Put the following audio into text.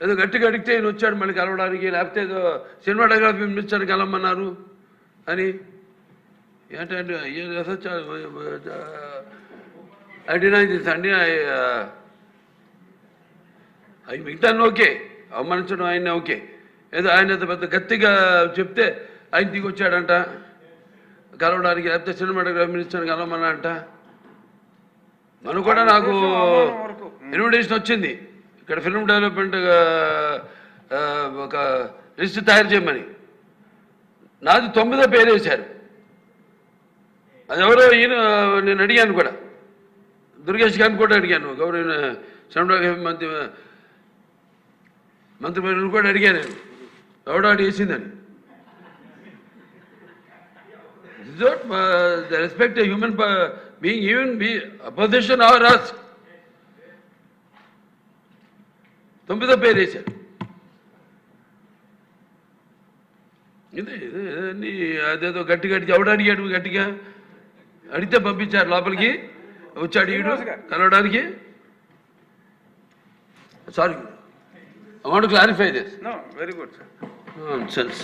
ఏదో గట్టిగా అడిగితే ఈయన వచ్చాడు మళ్ళీ కలవడానికి లేకపోతే ఏదో సినిమాటోగ్రఫీ మినిస్టర్ కలవమన్నారు అని ఏంటంటే అడినా ఇది అండి అవి మిగతా ఓకే అవమానించడం ఆయన ఓకే ఏదో ఆయన పెద్ద గట్టిగా చెప్తే ఆయన దిగి వచ్చాడంట కలవడానికి లేకపోతే సినిమాటోగ్రఫీ మినిస్టర్ కలవమన్నా అంట మనం కూడా నాకు ఇన్విటేషన్ వచ్చింది ఇక్కడ ఫిల్మ్ డెవలప్మెంట్ ఒక లిస్ట్ తయారు చేయమని. నాది తొమ్మిదో పేరు వేశారు. అది ఎవరో ఈయన నేను అడిగాను కూడా. దుర్గేష్ గారిని కూడా అడిగాను. గౌరవ సినిమాటోగ్రఫీ మంత్రి మంత్రి కూడా అడిగాను. నేను ఎవడో అడిగేసిందని వేసిందని respect human being respect be opposition or రాస్ట్ తొమ్మిదో పేరు వేశారు. ఇది ఇది అన్ని అదేదో గట్టి గట్టి ఎవడు అడిగాడు గట్టిగా? అడిగితే పంపించారు లోపలికి. వచ్చాడు ఈడు కలవడానికి. Sorry I want clarify this very good, sir. Sense